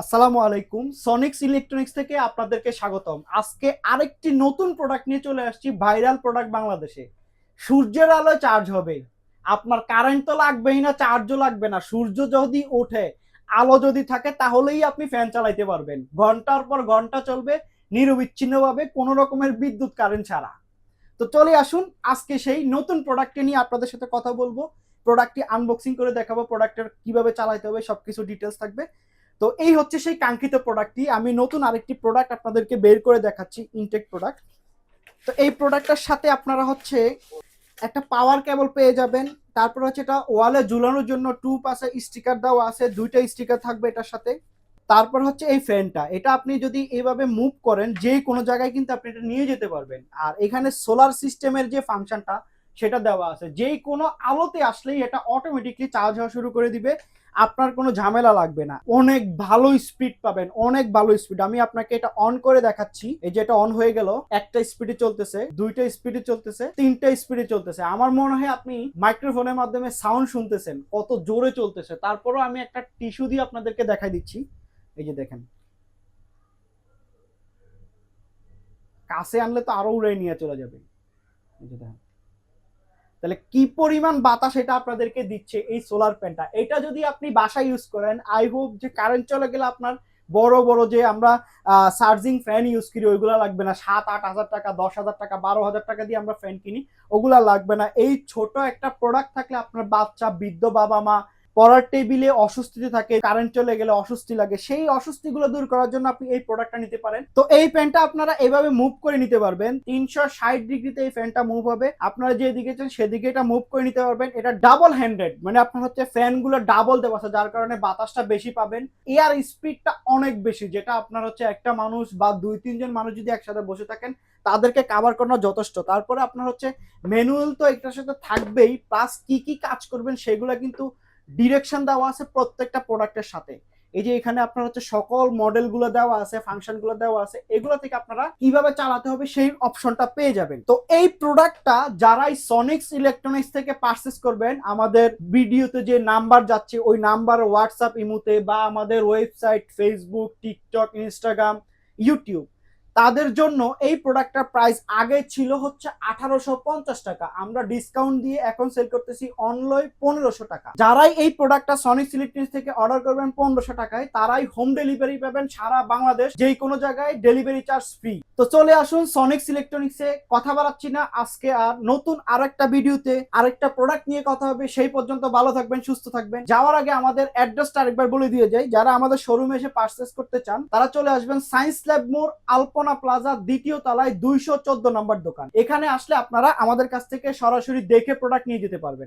আসসালামু আলাইকুম। সনিক্স ইলেকট্রনিক্স থেকে আপনাদেরকে স্বাগতম। আজকে আরেকটি নতুন প্রোডাক্ট নিয়ে চলে আসছি ভাইরাল প্রোডাক্ট বাংলাদেশে। সূর্যের আলোয় চার্জ হবে। আপনার কারেন্ট তো লাগবেই না চার্জও লাগবে না। সূর্য যদি ওঠে, আলো যদি থাকে, তাহলেই আপনি ফ্যান চালাইতে পারবেন। ঘণ্টার পর ঘণ্টা চলবে, নিরবিচ্ছিন্নভাবে কোনো রকমের বিদ্যুৎ কারেন্ট ছাড়া। তো চলে আসুন, আজকে সেই নতুন প্রোডাক্টটি নিয়ে আপনাদের সাথে কথা বলব। প্রোডাক্টটি আনবক্সিং করে দেখাবো প্রোডাক্টের কীভাবে চালাইতে হবে, সবকিছু ডিটেলস থাকবে। তো এই হচ্ছে সেই কাঙ্ক্ষিত প্রোডাক্টটি আমি নতুন আরেকটি প্রোডাক্ট আপনাদেরকে বের করে দেখাচ্ছি ইনটেক প্রোডাক্ট তো এই প্রোডাক্টটার সাথে আপনারা হচ্ছে একটা পাওয়ার কেবল পেয়ে যাবেন। তারপর হচ্ছে এটা ওয়ালে ঝুলানোর জন্য টু পাশে স্টিকার দেওয়া আছে, দুইটা স্টিকার থাকবে এটার সাথে। তারপর হচ্ছে এই ফ্যানটা এটা আপনি যদি এইভাবে মুভ করেন যে কোনো জায়গায় কিন্তু আপনি এটা নিয়ে যেতে পারবেন। আর এখানে সোলার সিস্টেমের যে ফাংশনটা সেটা দেওয়া আছে। যেই কোনো আলোতে আসলেই এটা অটোমেটিকলি চার্জ হওয়া শুরু করে দিবে। আপনার কোনো ঝামেলা লাগবে না। অনেক ভালো স্পিড পাবেন, অনেক ভালো স্পিড আমি আপনাকে এটা অন করে দেখাচ্ছি। এই যে এটা অন হয়ে গেল, একটা স্পিডে চলতেছে, দুইটা স্পিডে চলতেছে, তিনটা স্পিডে চলতেছে। আমার মনে হয় আপনি মাইক্রোফোনের মাধ্যমে সাউন্ড শুনতেছেন, কত জোরে চলতেছে। তারপরও আমি একটা টিস্যু দিয়ে আপনাদেরকে দেখাই দিচ্ছি। এই যে দেখেন। কাছে আনলে তো আরও উড়ে নিয়ে চলে যাবে। এই যে দেখেন। তাহলে কি পরিমাণ বাতাস এটা আপনাদেরকে দিচ্ছে এই সোলার প্যানটা এটা যদি আপনি বাসায় ইউজ করেন আই হোপ যে কারেন্ট চলে গেলে আপনার বড় বড় যে আমরা চার্জিং ফ্যান ইউজ করি, ওইগুলো লাগবে না। সাত, আট হাজার টাকা, দশ হাজার টাকা, বারো হাজার টাকা দিয়ে আমরা ফ্যান কিনি, ওগুলা লাগবে না। এই ছোট একটা প্রোডাক্ট থাকলে আপনার বাচ্চা, বৃদ্ধ বাবা মা পড়ার টেবিলে অস্বস্তিতে থাকে কারেন্ট চলে গেলে অস্বস্তি লাগে, সেই অস্বস্তিগুলো দূর করার জন্য আপনি এই প্রোডাক্টটা নিতে পারেন। তো এই ফ্যানটা আপনারা এভাবে মুভ করে নিতে পারবেন। তিনশো ষাট ডিগ্রিতে এই ফ্যানটা মুভ হবে। আপনারা যেদিকে চান সেদিকে এটা মুভ করে নিতে পারবেন। এটা ডাবল হ্যান্ডেড মানে আপনার হচ্ছে ফ্যানগুলো ডাবল দেওয়া আছে, যার কারণে বাতাসটা বেশি পাবেন। এয়ার স্পিডটা অনেক বেশি, যেটা আপনার হচ্ছে একটা মানুষ বা দুই, তিনজন মানুষ যদি একসাথে বসে থাকেন, তাদেরকে কাভার করানো যথেষ্ট। তারপরে আপনার হচ্ছে ম্যানুয়াল তো এটার সাথে থাকবেই প্লাস কি কি কাজ করবেন সেগুলো কিন্তু ডিরেকশন দেওয়া আছে প্রত্যেকটা প্রোডাক্টের সাথে। এই যে এখানে আপনার হচ্ছে সকল মডেলগুলো দেওয়া আছে ফাংশনগুলো দেওয়া আছে, এগুলো থেকে আপনারা কীভাবে চালাতে হবে সেই অপশনটা পেয়ে যাবেন। তো এই প্রোডাক্টটা যারাই সনিক্স ইলেকট্রনিক্স থেকে পারচেস করবেন, আমাদের ভিডিওতে যে নাম্বার যাচ্ছে, ওই নাম্বার হোয়াটসঅ্যাপ ইমুতে বা আমাদের website Facebook TikTok Instagram YouTube তাদের জন্য এই প্রোডাক্টটার প্রাইস আগে ছিল হচ্ছে আঠারোশো পঞ্চাশ টাকা। আমরা ডিসকাউন্ট দিয়ে এখন সেল করতেছি অনলাইন পনেরোশো টাকা। যারাই এই প্রোডাক্টটা সনিক ইলেকট্রনিক্স থেকে অর্ডার করবেন পনেরোশো টাকায়, তারাই হোম ডেলিভারি পাবেন সারা বাংলাদেশ, যেই কোনো জায়গায় ডেলিভারি চার্জ ফ্রি তো চলে আসুন সনিক্স ইলেকট্রনিক্সে কথা বাড়াচ্ছি না, আজকে আর নতুন আরেকটা ভিডিওতে আরেকটা প্রোডাক্ট নিয়ে কথা হবে, সেই পর্যন্ত ভালো থাকবেন, সুস্থ থাকবেন। যাওয়ার আগে আমাদের অ্যাড্রেসটা আরেকবার বলে দিয়ে যাই, যারা আমাদের শোরুমে এসে পারচেস করতে চান, তারা চলে আসবেন সায়েন্স ল্যাব মোড় আলপনা প্লাজা দ্বিতীয় তলায় দুইশো চোদ্দ নম্বর দোকান। এখানে আসলে আপনারা আমাদের কাছ থেকে সরাসরি দেখে প্রোডাক্ট নিয়ে যেতে পারবেন।